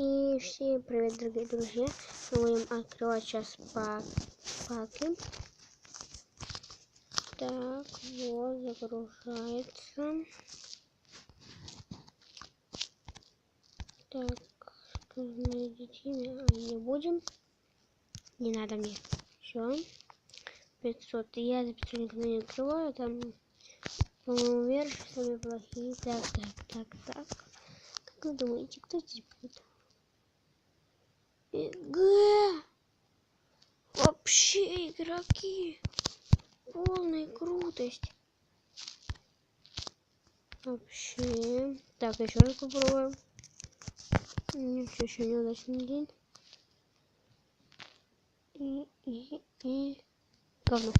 И всем привет, дорогие друзья. Мы будем открывать сейчас пак паки. Так, вот, загружается. Так, что найдите, не будем. Не надо мне. Все. 500. Я за 500 никогда не открываю. Там, по-моему, верши самые плохие. Так, так, так, так. Как вы думаете, кто здесь будет? Г Вообще игроки. Полная крутость. Вообще. Так, еще раз попробуем. Ничего, еще неудачный день. И, и, и... Говно.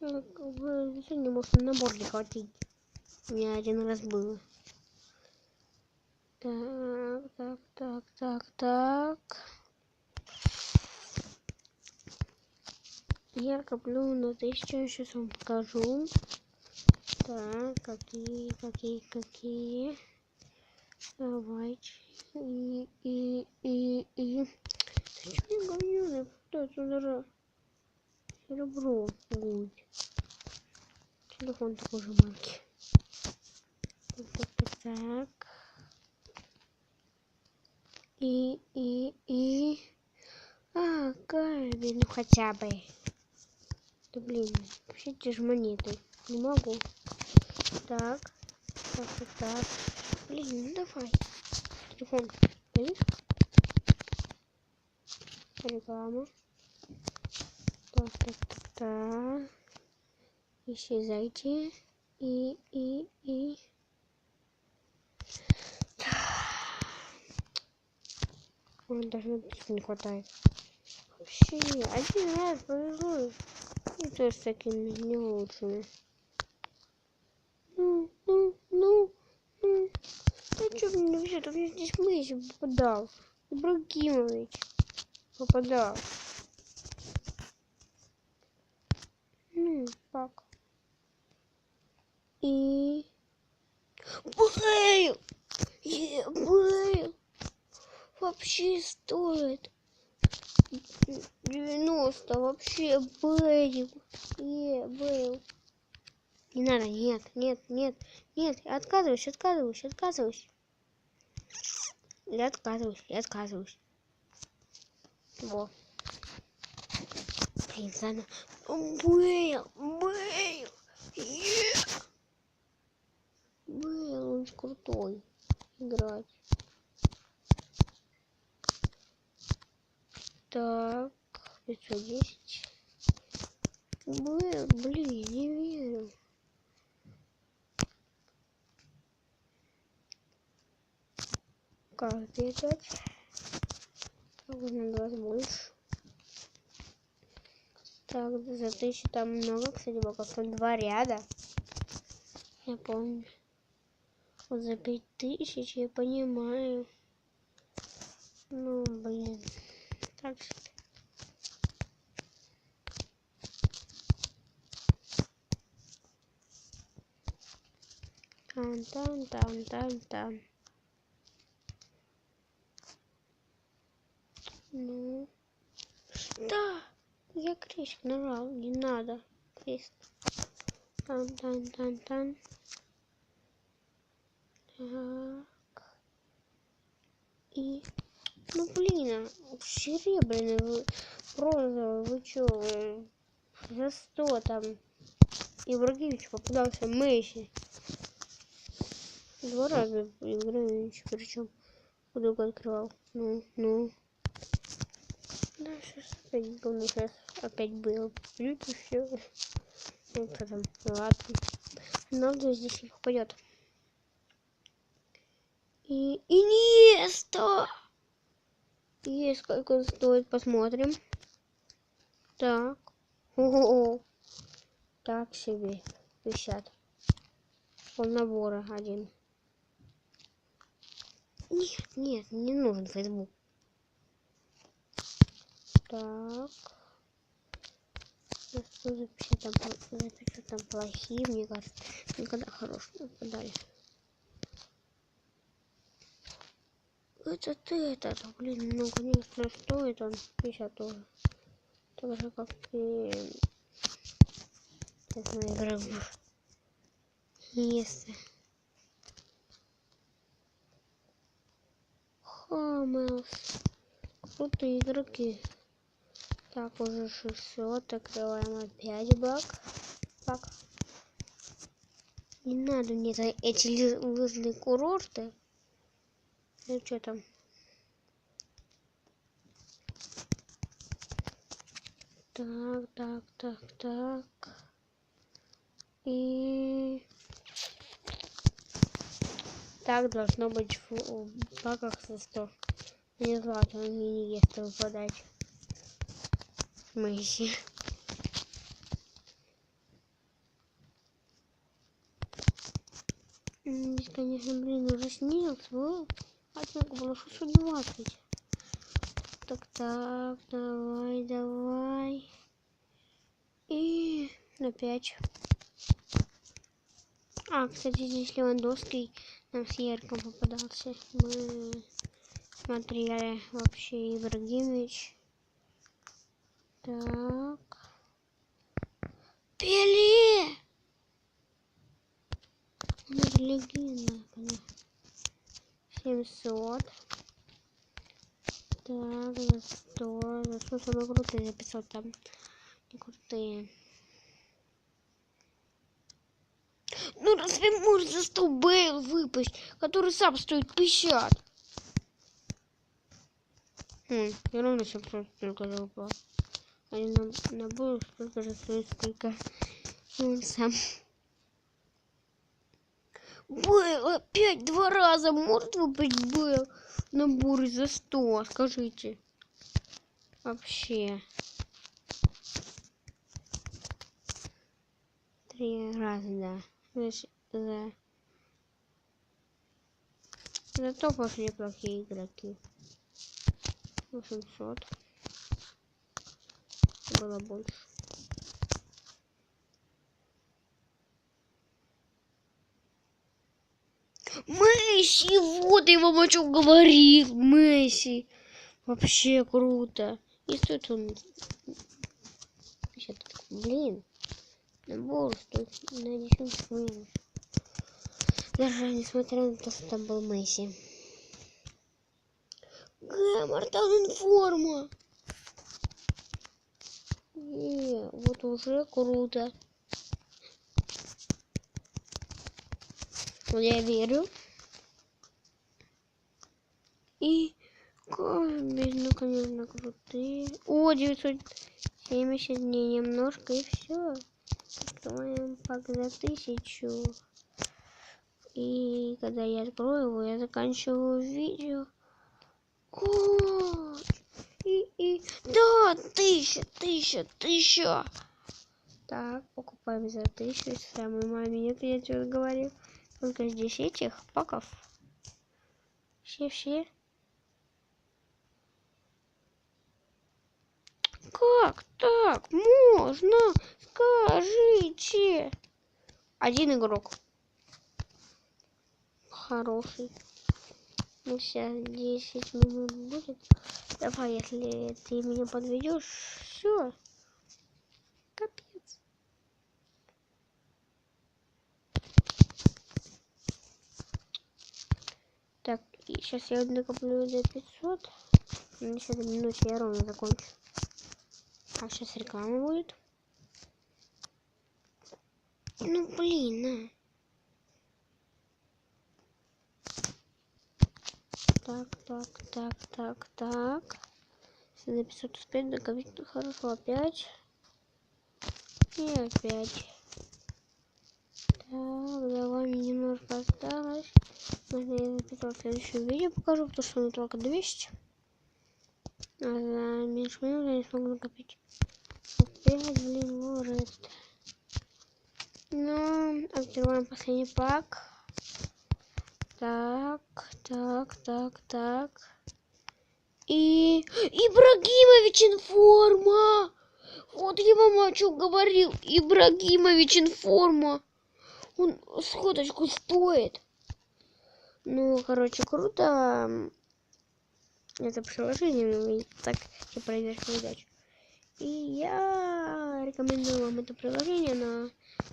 Как бы сегодня можно набор не хватить. У меня один раз было. Так, так, так, так, так. Я коплю на тысячу, сейчас вам покажу. Так, какие, какие, какие. Давайте. И, и, и, и. Ты что мне говнёный? Что это Серебро будет. Телефон такой же марки. Так, так, так. И, и, и... А, Гарби, ну хотя бы. Да блин, вообще те же монеты. Не могу. Так. Так, так, так. Блин, ну давай. Телефон. Видишь? Реклама. Так, так, так, так. Исчезайте. И, и, и... Ой, даже не хватает. Вообще один раз повезло. И тоже с такими не лучшими. Ну, ну, ну, ну. Ну что мне вообще, то мне здесь Мэйси попадал. Ибрагимович попадал. Ну, как? И... Бэйл! Бэйл! Вообще стоит 90 вообще Бэйл. Е, Бэйл. Не надо, нет, нет, нет, нет, я отказываюсь, отказываюсь, отказываюсь. Я отказываюсь, я отказываюсь. Во. Блин. Бэйл, Бэйл, е. Бэйл, он крутой играть. Так, 510. Блин, блин, не верю. Каждый опять. Нужно 20 больше. Так, за тысячу там много, кстати, боков. Там два ряда. Я помню. Вот за пять тысяч я понимаю. Ну, блин так там, там, там, там. Ну. Да! Я крест нажал, не надо. Крест. Там, там, там, там. Так. И ну блин, серебряный, вы, розовый, вы чё, вы, за сто там. Ибрагимович попадался Мэйси. Два раза Ибрагимович, причем долго открывал. Ну, ну. Да, сейчас опять говно, сейчас опять было. Плют и все. Ну, кто там, ладно. Рональдо здесь не попадет. И, и не сто. И сколько он стоит, посмотрим. Так. Ого. Так себе. 50. Пол набора один. Нет, нет, не нужен Facebook. Так. Что запишу там, запишу там плохие, мне кажется. Никогда хорошие не попадали. Это ты этот, блин, ну конечно стоит он 50 тоже. Так же как и сейчас мы играем Если. Хамелс. Крутые игроки. Так, уже 600. Открываем опять бак. Бак. Не надо мне за эти лы- лыжные курорты. Ну что там? Так, так, так, так. И... Так должно быть в, баках за 100. Не злато, мне не есть выпадать. Мэйси. М, Здесь, конечно, блин, уже снизился. был. Однако было 620. Так, так, давай, давай. И на 5. А, кстати, здесь Левандовский нам с Ярком попадался. Мы смотрели вообще Ибрагимович. Так. Пеле! Ну, легенда, конечно. 700. Так, за 100. За 100 самые крутые записал там. Не крутые. Разве может за 100 Бейл выпасть, который сам стоит 50? Хм, я равно все просто только выпал. А не на, на Бейл столько же стоит, сколько он сам. Бейл опять два раза может выпасть Бейл на буре за 100, скажите. Вообще. Три раза, да. Значит, за... Зато пошли плохие игроки. 800. Было больше. Месси, вот я вам о чем говорил, Месси. Вообще круто. И стоит он... 50. Блин. Набор стоит на десятку минус. Даже несмотря на то, что там был Месси. Гэмор, там информа. И вот уже круто. Вот я верю. И Кобель, конечно, крутые. О, 970 дней немножко и все. Открываем пак за тысячу. И когда я открою его, я заканчиваю видео. О, и, и, да, тысяча, тысяча, тысяча. Так, покупаем за тысячу. Самой маме нет, я что говорил. Только здесь этих паков. Все-все. Как так можно? Скажите. Один игрок. Хороший. Ну, сейчас 10 минут будет. Давай, если ты меня подведешь, все. Капец. Так, и сейчас я накоплю до 500. На 10 минут я ровно закончу. А сейчас реклама будет. Ну блин, на. Так, так, так, так, так. Если на 500 успеть накопить, ну хорошо, опять. И опять. Так, давай мне немножко осталось. Можно я записал в следующем видео покажу, потому что оно только 200. А за меньше минут я не смогу накопить. Опять, блин, может. Ну, открываем последний пак. Так, так, так, так. И Ибрагимович информа! Вот я вам о чем говорил. Ибрагимович информа. Он сходочку стоит. Ну, короче, круто. Это приложение, так, типа, проверка удач. И я рекомендую вам это приложение, оно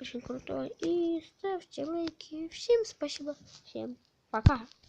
очень крутое. И ставьте лайки. Всем спасибо. Всем 观看。